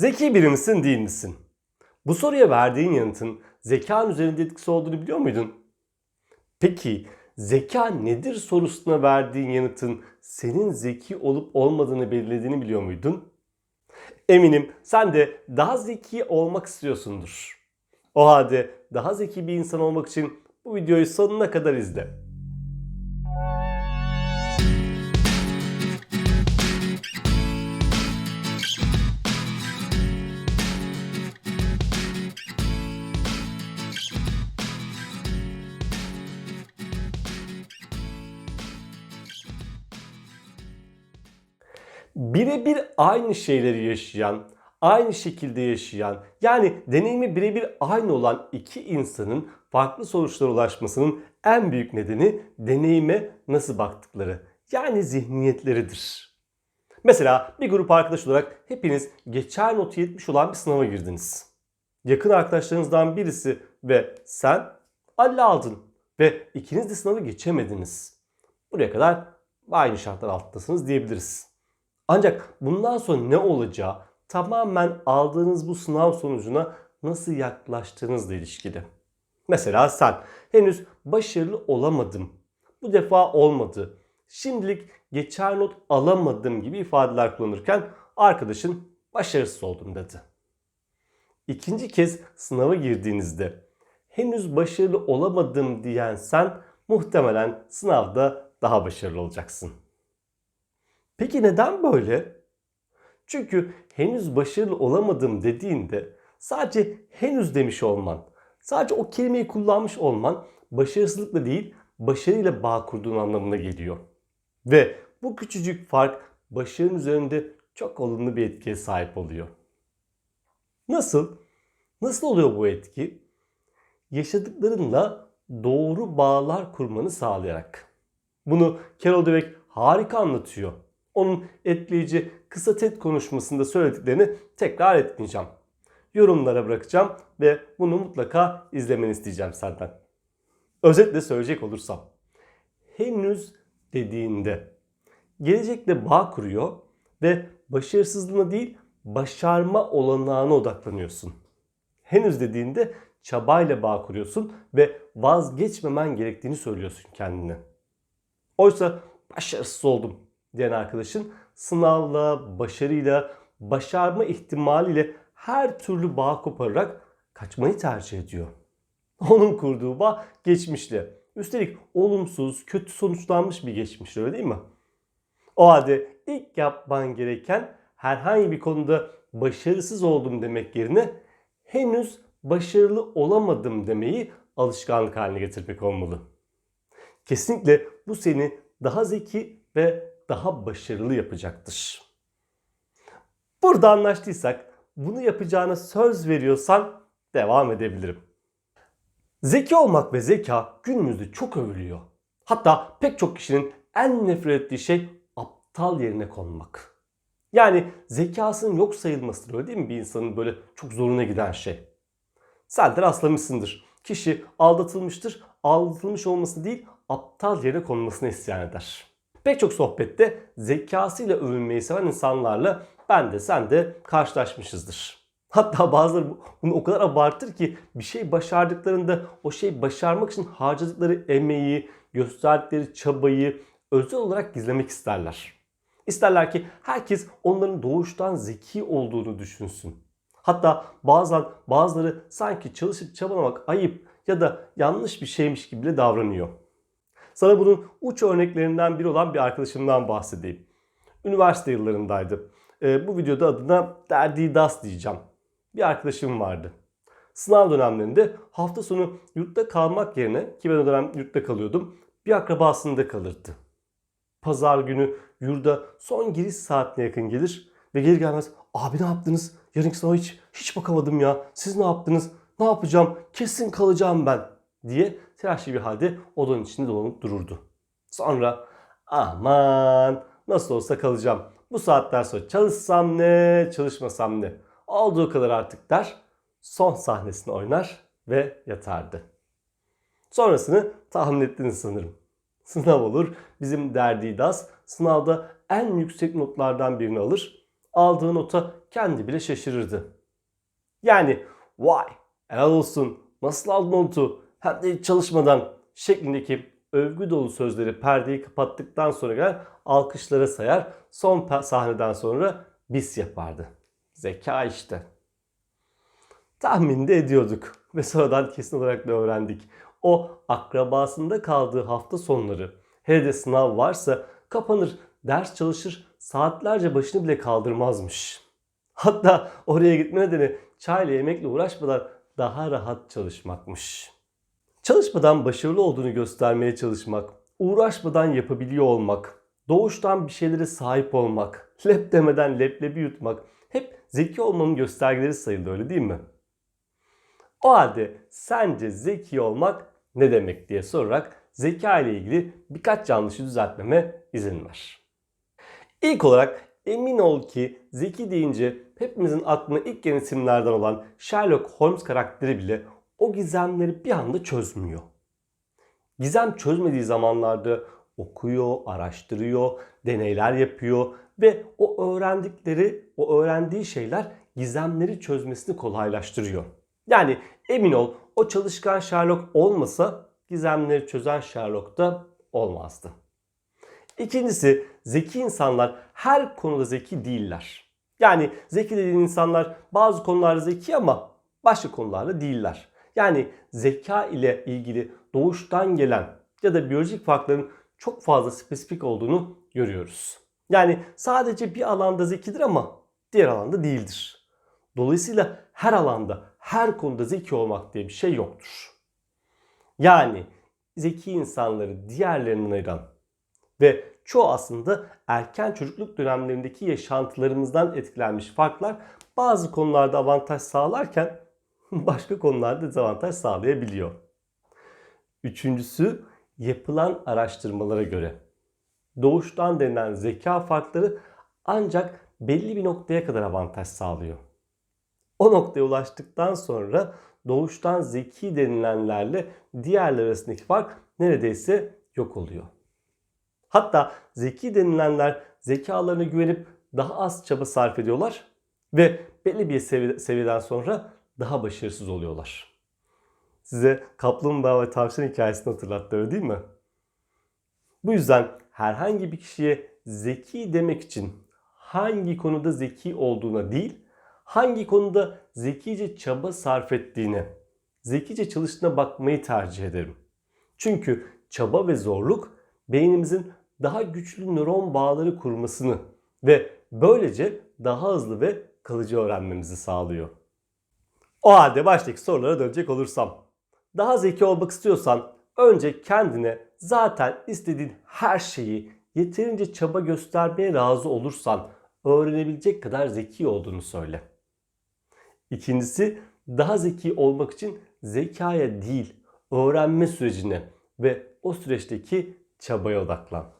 Zeki biri misin değil misin? Bu soruya verdiğin yanıtın zekanın üzerinde etkisi olduğunu biliyor muydun? Peki zeka nedir sorusuna verdiğin yanıtın senin zeki olup olmadığını belirlediğini biliyor muydun? Eminim sen de daha zeki olmak istiyorsundur. O halde daha zeki bir insan olmak için bu videoyu sonuna kadar izle. Birebir aynı şeyleri yaşayan, aynı şekilde yaşayan, yani deneyimi birebir aynı olan iki insanın farklı sonuçlara ulaşmasının en büyük nedeni deneyime nasıl baktıkları, yani zihniyetleridir. Mesela bir grup arkadaş olarak hepiniz geçer notu 70 olan bir sınava girdiniz. Yakın arkadaşlarınızdan birisi ve sen 50 aldın ve ikiniz de sınavı geçemediniz. Buraya kadar aynı şartlar altındasınız diyebiliriz. Ancak bundan sonra ne olacağı tamamen aldığınız bu sınav sonucuna nasıl yaklaştığınızla ilişkili. Mesela sen henüz başarılı olamadım. Bu defa olmadı. Şimdilik geçer not alamadım gibi ifadeler kullanırken arkadaşın başarısız oldum dedi. İkinci kez sınava girdiğinizde henüz başarılı olamadım diyen sen muhtemelen sınavda daha başarılı olacaksın. Peki neden böyle? Çünkü henüz başarılı olamadım dediğinde sadece henüz demiş olman, sadece o kelimeyi kullanmış olman başarısızlıkla değil başarıyla bağ kurduğun anlamına geliyor. Ve bu küçücük fark başarının üzerinde çok olumlu bir etkiye sahip oluyor. Nasıl? Nasıl oluyor bu etki? Yaşadıklarınla doğru bağlar kurmanı sağlayarak. Bunu Carol Dweck harika anlatıyor onun etkileyici kısa TED konuşmasında söylediklerini tekrar etmeyeceğim. Yorumlara bırakacağım ve bunu mutlaka izlemeni isteyeceğim senden. Özetle söyleyecek olursam. Henüz dediğinde gelecekle bağ kuruyor ve başarısızlığına değil başarma olanağına odaklanıyorsun. Henüz dediğinde çabayla bağ kuruyorsun ve vazgeçmemen gerektiğini söylüyorsun kendine. Oysa başarısız oldum diyen arkadaşın sınavla, başarıyla, başarma ihtimaliyle her türlü bağ kopararak kaçmayı tercih ediyor. Onun kurduğu bağ geçmişle. Üstelik olumsuz, kötü sonuçlanmış bir geçmişle öyle değil mi? O halde ilk yapman gereken herhangi bir konuda başarısız oldum demek yerine henüz başarılı olamadım demeyi alışkanlık haline getirmek olmalı. Kesinlikle bu seni daha zeki ve daha başarılı yapacaktır. Burada anlaştıysak bunu yapacağına söz veriyorsan devam edebilirim. Zeki olmak ve zeka günümüzde çok övülüyor. Hatta pek çok kişinin en nefret ettiği şey aptal yerine konmak. Yani zekasının yok sayılmasıdır öyle değil mi bir insanın böyle çok zoruna giden şey. Sen de rastlamışsındır. Kişi aldatılmıştır. Aldatılmış olması değil aptal yere konmasını isyan eder. Pek çok sohbette zekasıyla övünmeyi seven insanlarla ben de sen de karşılaşmışızdır. Hatta bazıları bunu o kadar abartır ki bir şey başardıklarında o şeyi başarmak için harcadıkları emeği, gösterdikleri çabayı özel olarak gizlemek isterler. İsterler ki herkes onların doğuştan zeki olduğunu düşünsün. Hatta bazen bazıları sanki çalışıp çabalamak ayıp ya da yanlış bir şeymiş gibi bile davranıyor. Sana bunun uç örneklerinden biri olan bir arkadaşımdan bahsedeyim. Üniversite yıllarındaydı. E, bu videoda adına Derdi Das diyeceğim. Bir arkadaşım vardı. Sınav dönemlerinde hafta sonu yurtta kalmak yerine ki ben o dönem yurtta kalıyordum bir akrabasında kalırdı. Pazar günü yurda son giriş saatine yakın gelir ve geri gelmez abi ne yaptınız? Yarınki sınava hiç, hiç bakamadım ya. Siz ne yaptınız? Ne yapacağım? Kesin kalacağım ben diye telaşlı bir halde odanın içinde dolanıp dururdu. Sonra aman nasıl olsa kalacağım. Bu saatler sonra çalışsam ne, çalışmasam ne. Olduğu kadar artık der. Son sahnesini oynar ve yatardı. Sonrasını tahmin ettiniz sanırım. Sınav olur. Bizim derdi das sınavda en yüksek notlardan birini alır. aldığı nota kendi bile şaşırırdı. Yani vay helal olsun nasıl aldın notu hem de çalışmadan şeklindeki övgü dolu sözleri perdeyi kapattıktan sonra gelen alkışlara sayar. Son sahneden sonra bis yapardı. Zeka işte. Tahmin de ediyorduk ve sonradan kesin olarak da öğrendik. O akrabasında kaldığı hafta sonları hele de sınav varsa kapanır, ders çalışır, saatlerce başını bile kaldırmazmış. Hatta oraya gitme nedeni çayla yemekle uğraşmadan daha rahat çalışmakmış. Çalışmadan başarılı olduğunu göstermeye çalışmak, uğraşmadan yapabiliyor olmak, doğuştan bir şeylere sahip olmak, lep demeden leblebi yutmak hep zeki olmanın göstergeleri sayıldı öyle değil mi? O halde sence zeki olmak ne demek diye sorarak zeka ile ilgili birkaç yanlışı düzeltmeme izin ver. İlk olarak emin ol ki zeki deyince hepimizin aklına ilk gelen isimlerden olan Sherlock Holmes karakteri bile o gizemleri bir anda çözmüyor. Gizem çözmediği zamanlarda okuyor, araştırıyor, deneyler yapıyor ve o öğrendikleri, o öğrendiği şeyler gizemleri çözmesini kolaylaştırıyor. Yani emin ol o çalışkan Sherlock olmasa gizemleri çözen Sherlock da olmazdı. İkincisi zeki insanlar her konuda zeki değiller. Yani zeki dediğin insanlar bazı konularda zeki ama başka konularda değiller. Yani zeka ile ilgili doğuştan gelen ya da biyolojik farkların çok fazla spesifik olduğunu görüyoruz. Yani sadece bir alanda zekidir ama diğer alanda değildir. Dolayısıyla her alanda, her konuda zeki olmak diye bir şey yoktur. Yani zeki insanları diğerlerinden ayıran ve çoğu aslında erken çocukluk dönemlerindeki yaşantılarımızdan etkilenmiş farklar bazı konularda avantaj sağlarken başka konularda dezavantaj sağlayabiliyor. Üçüncüsü yapılan araştırmalara göre doğuştan denilen zeka farkları ancak belli bir noktaya kadar avantaj sağlıyor. O noktaya ulaştıktan sonra doğuştan zeki denilenlerle diğerler arasındaki fark neredeyse yok oluyor. Hatta zeki denilenler zekalarına güvenip daha az çaba sarf ediyorlar ve belli bir sevi- seviyeden sonra daha başarısız oluyorlar. Size kaplumbağa ve tavşan hikayesini hatırlattı öyle değil mi? Bu yüzden herhangi bir kişiye zeki demek için hangi konuda zeki olduğuna değil, hangi konuda zekice çaba sarf ettiğine, zekice çalıştığına bakmayı tercih ederim. Çünkü çaba ve zorluk beynimizin daha güçlü nöron bağları kurmasını ve böylece daha hızlı ve kalıcı öğrenmemizi sağlıyor. O halde baştaki sorulara dönecek olursam. Daha zeki olmak istiyorsan önce kendine zaten istediğin her şeyi yeterince çaba göstermeye razı olursan öğrenebilecek kadar zeki olduğunu söyle. İkincisi daha zeki olmak için zekaya değil öğrenme sürecine ve o süreçteki çabaya odaklan.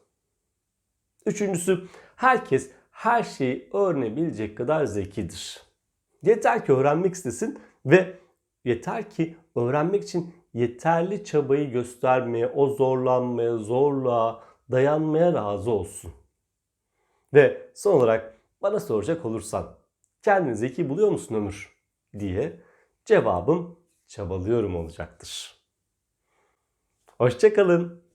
Üçüncüsü herkes her şeyi öğrenebilecek kadar zekidir. Yeter ki öğrenmek istesin ve yeter ki öğrenmek için yeterli çabayı göstermeye, o zorlanmaya, zorluğa, dayanmaya razı olsun. Ve son olarak bana soracak olursan kendini zeki buluyor musun Ömür diye cevabım çabalıyorum olacaktır. Hoşçakalın.